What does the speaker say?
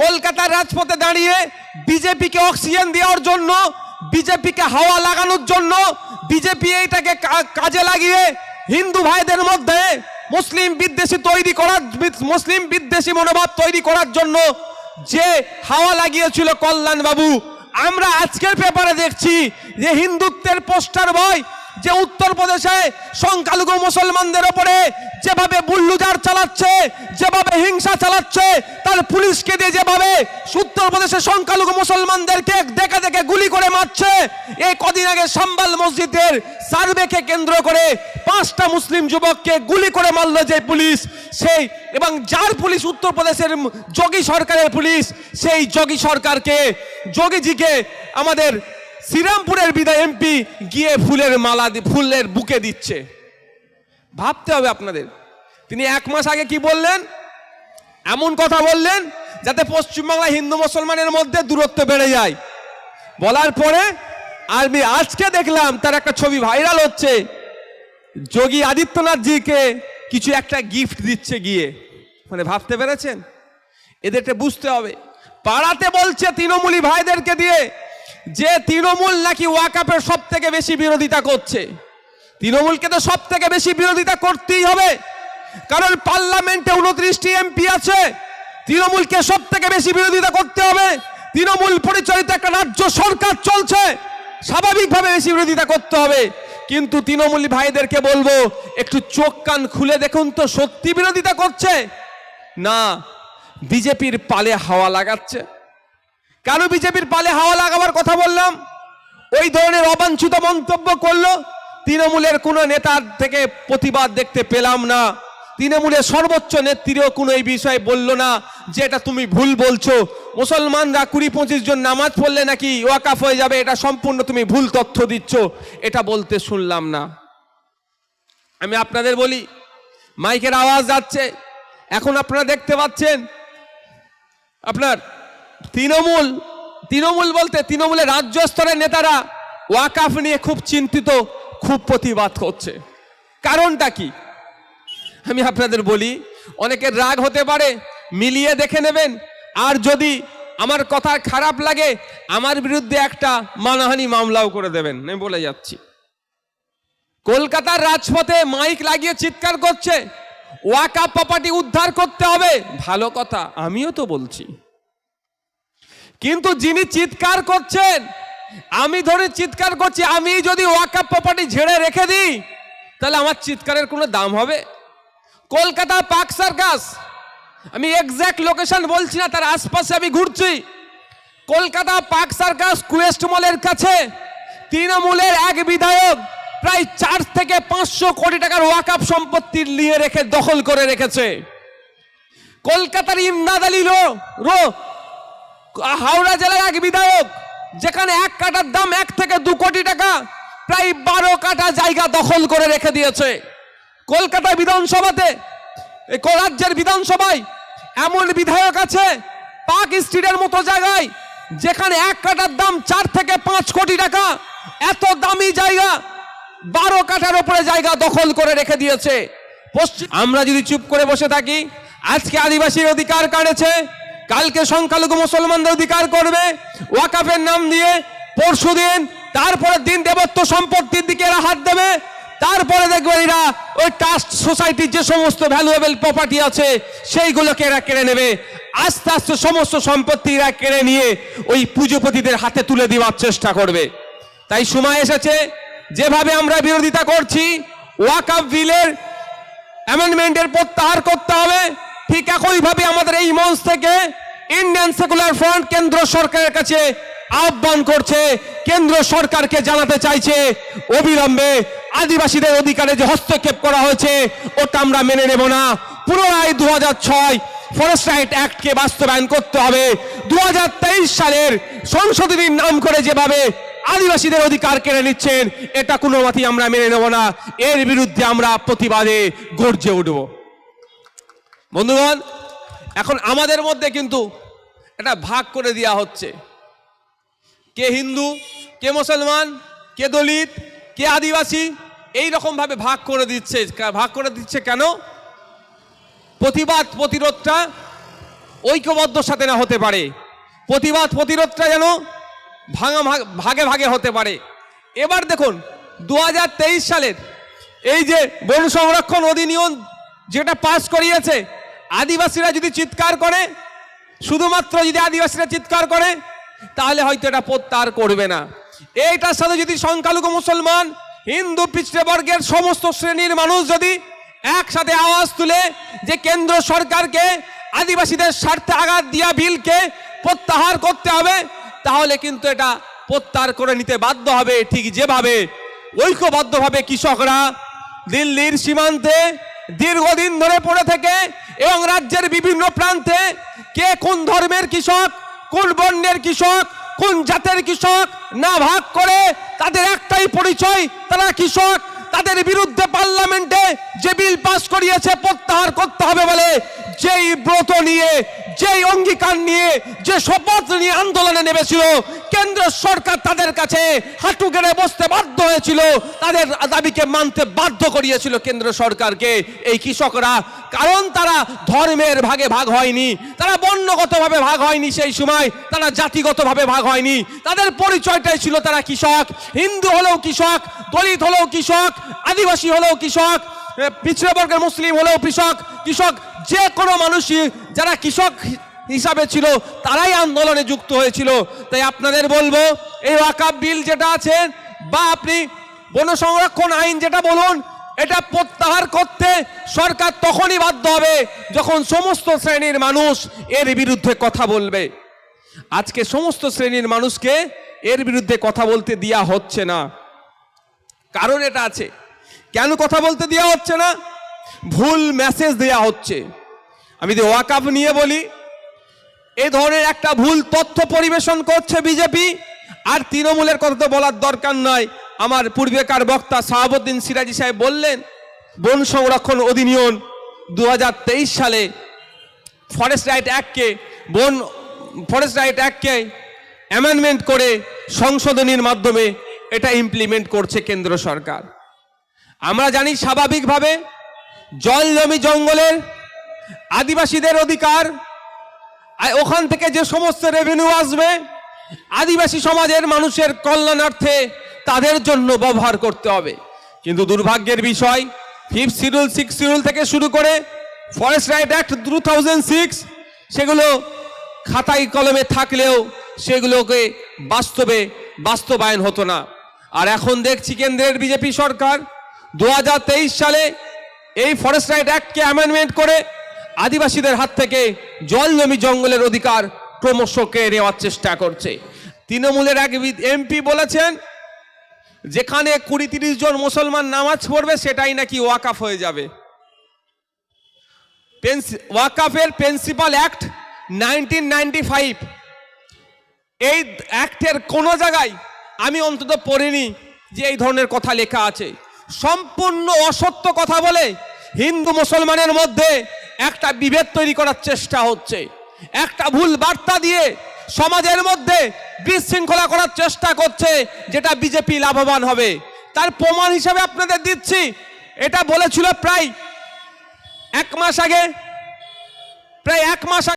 কলকাতার রাজপথে দাঁড়িয়ে বিজেপিকে অক্সিজেন দেওয়ার জন্য, বিজেপিকে হাওয়া লাগানোর জন্য, বিজেপি এইটাকে কাজে লাগিয়ে হিন্দু ভাইদের মধ্যে মুসলিম বিদ্বেষী তৈরি করার, মুসলিম বিদ্বেষী মনোভাব তৈরি করার জন্য যে হাওয়া লাগিয়েছিল কল্যাণ বাবু আমরা আজকের পেপারে দেখছি যে হিন্দুত্বের পোস্টার বয় যে উত্তরপ্রদেশে সংখ্যালঘু মুসলমানদের ওপরে যেভাবে বুল্লুজার চালাচ্ছে, যেভাবে হিংসা চালাচ্ছে, তার পুলিশকে দিয়ে যেভাবে উত্তরপ্রদেশে সংখ্যালঘু মুসলমানদেরকে দেখে দেখে গুলি করে মারছে, এই কদিন আগে সাম্বাল মসজিদের সার্ভেকে কেন্দ্র করে পাঁচটা মুসলিম যুবককে গুলি করে মারলো যে পুলিশ, সেই এবং যার পুলিশ উত্তরপ্রদেশের যোগী সরকারের পুলিশ, সেই যোগী সরকারকে, যোগীজিকে আমাদের শ্রীরামপুরের বিদায় এমপি গিয়ে ফুলের মালা ফুলের বুকে দিচ্ছে। ভাবতে হবে আপনাদের। তিনি এক মাস আগে কি বললেন? এমন কথা বললেন যাতে পশ্চিমবাংলা হিন্দু মুসলমানের মধ্যে দূরত্ব বেড়ে যায়। বলার পরে আমি আজকে দেখলাম তার একটা ছবি ভাইরাল হচ্ছে। যোগী আদিত্যনাথজিকে কিছু একটা গিফট দিচ্ছে গিয়ে। মানে ভাবতে পেরেছেন? এদেরকে বুঝতে হবে। পাড়াতে বলছে তৃণমূলী ভাইদেরকে দিয়ে যে তৃণমূল নাকি ওয়াকাপের সব থেকে বেশি বিরোধিতা করছে? তৃণমূলকে তো সব থেকে বেশি বিরোধিতা করতেই হবে। কারণ পার্লামেন্টে উনত্রিশটি এমপি আছে, তৃণমূলকে সব থেকে বেশি বিরোধিতা করতে হবে। তৃণমূল পরিচালিত একটা রাজ্য সরকার চলছে, স্বাভাবিকভাবে বেশি বিরোধিতা করতে হবে। কিন্তু তৃণমূলী ভাইদেরকে বলব, একটু চোখ কান খুলে দেখুন তো সত্যি বিরোধিতা করছে? না, বিজেপির পালে হাওয়া লাগাচ্ছে। কেন বিজেপির পালে হাওয়া লাগাবার কথা বললাম? ওই ধরনের অবাঞ্ছিত মন্তব্য করল, তৃণমূলের কোনো নেতার থেকে প্রতিবাদ দেখতে পেলাম না। তৃণমূলের সর্বোচ্চ নেত্রীও কোনো এই বিষয়ে বলল না, যে এটা তুমি ভুল বলছো। মুসলমানরা কুড়ি পঁচিশ জন নামাজ পড়লে নাকি ওয়াকাফ হয়ে যাবে, এটা সম্পূর্ণ তুমি ভুল তথ্য দিচ্ছ। এটা বলতে শুনলাম না। আমি আপনাদের বলি, মাইকের আওয়াজ যাচ্ছে। এখন আপনারা দেখতে পাচ্ছেন, আপনার তৃণমূল তৃণমূল বলতে তৃণমূলের রাজ্য স্তরের নেতারা ওয়াকাফ নিয়ে খুব চিন্তিত, খুব প্রতিবাদ করছে। কারণটা কি? আমি আপনাদের বলি, অনেকের রাগ হতে পারে, মিলিয়ে দেখে নেবেন। আর যদি আমার কথা খারাপ লাগে, আমার বিরুদ্ধে একটা মানহানি মামলাও করে দেবেন, আমি বলে যাচ্ছি। কলকাতার রাজপথে মাইক লাগিয়ে চিৎকার করছে ওয়াকা প্রপার্টি উদ্ধার করতে হবে। ভালো কথা, আমিও তো বলছি। কিন্তু যিনি চিৎকার করছেন, আমি ধরে চিৎকার করছি, আমি যদি ওয়াকা প্রপার্টি ঝেড়ে রেখে দিই, তাহলে আমার চিৎকারের কোনো দাম হবে? কলকাতা পার্ক সার্কাস, আমি এক্স্যাক্ট লোকেশন বলছি না, তার আশপাশে আমি ঘুরছি। কলকাতা পার্ক সার্কাস কুয়েস্ট মলের কাছে তৃণমূলের এক বিধায়ক প্রায় চার থেকে পাঁচশো কোটি টাকার ওয়াকাপ সম্পত্তি নিয়ে রেখে দখল করে রেখেছে। কলকাতার ইমদাদ আলী রো রো হাওড়া জেলার এক বিধায়ক, যেখানে এক কাটার দাম এক থেকে দু কোটি টাকা, প্রায় বারো কাটা জায়গা দখল করে রেখে দিয়েছে। কলকাতা বিধানসভাতে রাজ্যের বিধানসভায় এমন বিধায়ক আছে পাক স্ট্রিটের মতো জায়গায়, যেখানে এক কাটার দাম চার থেকে পাঁচ কোটি টাকা, এত দামি জায়গা, বারো কাঠার উপরে জায়গা দখল করে রেখে দিয়েছে। পশ্চিম আমরা যদি চুপ করে বসে থাকি, আজকে আদিবাসীর অধিকার কাড়েছে কালকে সংখ্যালঘু মুসলমানদের অধিকার করবে, ওয়াকাফের নাম দিয়ে পরশুদিন তারপরের দিন দেবত্ব সম্পত্তির দিকে এরা হাত দেবে, তারপরে দেখবেন এরা ওই ট্রাস্ট সোসাইটির যে সমস্ত ভ্যালুয়েবল প্রপার্টি আছে, সেইগুলোকে এরা কেড়ে নেবে। আস্তে আস্তে সমস্ত সম্পত্তি এরা কেড়ে নিয়ে ওই পুজোপতিদের হাতে তুলে দেওয়ার চেষ্টা করবে। তাই সময় এসেছে, যেভাবে আমরা বিরোধিতা করছি, ওয়াকাফ বিলের অ্যামেন্ডমেন্টের প্রত্যাহার করতে হবে। ঠিক একইভাবে আমাদের এই মঞ্চ থেকে ইন্ডিয়ান সেকুলার ফ্রন্ট কেন্দ্র সরকারের কাছে আহ্বান করছে, কেন্দ্র সরকারকে জানাতে চাইছে, অবিলম্বে আদিবাসীদের অধিকারে যে হস্তক্ষেপ করা হয়েছে, ওটা আমরা মেনে নেব না। পুনরায় দু ছয় ফরেস্ট রাইট অ্যাক্টকে বাস্তবায়ন করতে হবে। দু হাজার তেইশ সালের সংশোধনীর নাম করে যেভাবে আদিবাসীদের অধিকার কেড়ে নিচ্ছেন, এটা কোনো মতেই আমরা মেনে নেব না। এর বিরুদ্ধে আমরা প্রতিবাদে গর্জে উঠব। বন্ধুগণ, এখন আমাদের মধ্যে কিন্তু এটা ভাগ করে দেওয়া হচ্ছে। কে হিন্দু, কে মুসলমান, কে দলিত, কে আদিবাসী, এই রকম ভাবে ভাগ করে দিচ্ছে। ভাগ করে দিচ্ছে কেন? প্রতিবাদ প্রতিরোধটা ঐক্যবদ্ধ সাথে না হতে পারে। প্রতিবাদ প্রতিরোধটা যেন ভাঙা ভাগ- ভাগে হতে পারে। এবার দেখুন দু হাজার তেইশ সালের এই যে বন সংরক্ষণ অধিনিয়ম যেটা পাস করিয়েছে আদিবাসীরা যদি চিৎকার করে, শুধুমাত্র যদি আদিবাসীরা চিৎকার করে, তাহলে হয়তো এটা প্রত্যাহার করবে না। এইটার সাথে যদি সংখ্যালঘু মুসলমান, হিন্দু পিছড়ে বর্গের সমস্ত শ্রেণির মানুষ যদি একসাথে আওয়াজ তুলে যে কেন্দ্র সরকারকে, আদিবাসীদের স্বার্থে আঘাত দিয়া বিলকে প্রত্যাহার করতে হবে, তাহলে কিন্তু এটা প্রত্যাহার করে নিতে বাধ্য হবে ঠিক যেভাবে ঐক্যবদ্ধভাবে কৃষকরা দিল্লির সীমান্তে দীর্ঘদিন ধরে পড়ে থেকে এবং রাজ্যের বিভিন্ন প্রান্তে কে কোন ধর্মের কৃষক, কোন বর্ণের কৃষক, কোন জাতের কৃষক না ভাগ করে তাদের একটাই পরিচয়, তারা কৃষক। তাদের বিরুদ্ধে পার্লামেন্টে যে বিল পাস করিয়েছে প্রত্যাহার করতে হবে বলে যেই ব্রত নিয়ে, যেই অঙ্গীকার নিয়ে, যে শপথ নিয়ে আন্দোলনে নেমেছিল, কেন্দ্র সরকার তাদের কাছে হাঁটু গেড়ে বসতে বাধ্য হয়েছিল। তাদের দাবিকে মানতে বাধ্য করিয়েছিল কেন্দ্র সরকারকে এই কৃষকরা। কারণ তারা ধর্মের ভাগে ভাগ হয়নি, তারা বর্ণগতভাবে ভাগ হয়নি সেই সময়, তারা জাতিগতভাবে ভাগ হয়নি। তাদের পরিচয়টাই ছিল তারা কৃষক, হিন্দু হলেও কৃষক, দলিত হলেও কৃষক, আদিবাসী হলেও কৃষক এ, পিছড়ে বর্গের মুসলিম হলেও কৃষক কৃষক যে কোনো মানুষই যারা কৃষক হিসাবে ছিল তারাই আন্দোলনে যুক্ত হয়েছিল। তাই আপনাদের বলব এই ওয়াকাব বিল যেটা আছে বা আপনি বন সংরক্ষণ আইন যেটা বলুন এটা প্রত্যাহার করতে সরকার তখনই বাধ্য হবে যখন সমস্ত শ্রেণির মানুষ এর বিরুদ্ধে কথা বলবে। আজকে সমস্ত শ্রেণির মানুষকে এর বিরুদ্ধে কথা বলতে দেওয়া হচ্ছে না। কারণ এটা আছে। কেন কথা বলতে দেওয়া হচ্ছে না? ভুল মেসেজ দেওয়া হচ্ছে। আমি যদি ওয়াকাফ নিয়ে বলি, এ ধরনের একটা ভুল তথ্য পরিবেশন করছে বিজেপি, আর তৃণমূলের কথা তো বলার দরকার নয়। আমার পূর্বেকার বক্তা শাহাবুদ্দিন সিরাজি সাহেব বললেন, বন সংরক্ষণ অধিনিয়ম দু সালে ফরেস্ট রাইট অ্যাক্টকে বন ফরেস্ট রাইট অ্যাক্টকে অ্যামেন্ডমেন্ট করে সংশোধনীর মাধ্যমে এটা ইমপ্লিমেন্ট করছে কেন্দ্র সরকার। আমরা জানি স্বাভাবিকভাবে জল জমি জঙ্গলের আদিবাসীদের অধিকার। আর ওখান থেকে যে সমস্ত রেভিনিউ আসবে, আদিবাসী সমাজের মানুষের কল্যাণার্থে তাদের জন্য ব্যবহার করতে হবে। কিন্তু দুর্ভাগ্যের বিষয় ফিফথ শিডিউল সিক্স শিডিউল থেকে শুরু করে forest right act two thousand six সেগুলো খাতায় কলমে থাকলেও সেগুলোকে বাস্তবে বাস্তবায়ন হতো না। আর এখন দেখছি কেন্দ্রের বিজেপি সরকার দু হাজার তেইশ সালে এই ফরেস্ট রাইট অ্যাক্টকে অ্যামেন্ডমেন্ট করে আদিবাসীদের হাত থেকে জল জমি জঙ্গলের অধিকার ক্রমশ কেড়ে নেওয়ার চেষ্টা করছে। তৃণমূলের এক এমপি বলেছেন, যেখানে কুড়ি তিরিশ জন মুসলমান নামাজ পড়বে, সেটাই নাকি ওয়াকাফ হয়ে যাবে। ওয়াকাফের প্রিন্সিপাল অ্যাক্ট নাইনটিন এই অ্যাক্টের কোনো জায়গায় আমি অন্তত পড়িনি যে এই ধরনের কথা লেখা আছে। সম্পূর্ণ অসত্য কথা বলে হিন্দু মুসলমানের মধ্যে একটা বিভেদ তৈরি করার চেষ্টা হচ্ছে। একটা ভুল বার্তা দিয়ে সমাজের মধ্যে বিশৃঙ্খলা করার চেষ্টা করছে যেটা বিজেপি লাভবান হবে। তার প্রমাণ হিসাবে আপনাদের দিচ্ছি। এটা বলেছিল প্রায় এক মাস আগে, প্রায় এক মাস